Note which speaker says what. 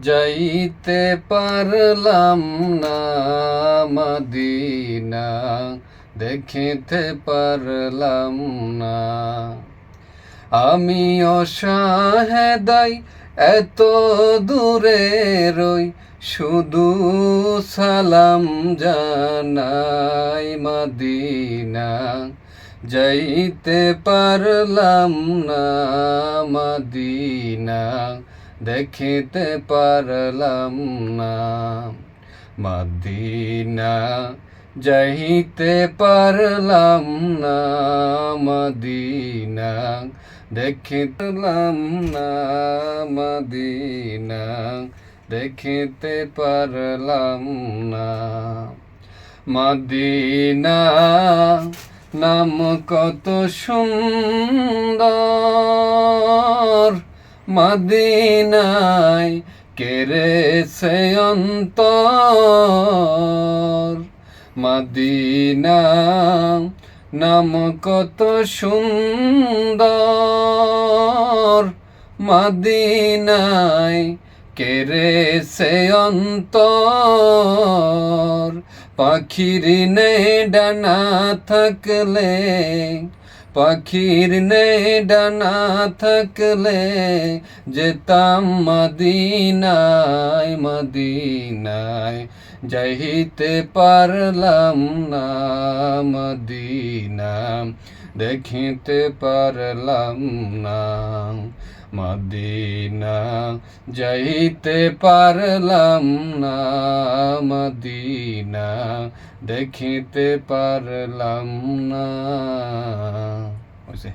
Speaker 1: যাইতে পারলাম না মদিনা, দেখিতে পারলাম না। আমি অসহায়, এত দূরে রই শুধু সালাম জানাই মদিনা যাইতে পারলাম না মদিনা। দেখিতে পারলাম না। মদিনা যাইতে পারলাম না, মদিনা দেখিতলাম না, মদিনা দেখিতে পারলাম না। মদিনা নাম কত সুন্দর। মদিনায় কেড়েছে অন্তর। মদিনা নাম কত সুন্দর। মদিনায় কেড়েছে অন্তর। পাখির নে ডানা থাকলে পাখির নে ডানা থাকলে যেতাম মদিনায় মদিনায়। যাইতে পারলাম না মদিনা, দেখিতে পারলাম না মদিনা। যাইতে পারলাম না মদিনা, দেখিতে পারলাম না। üzere.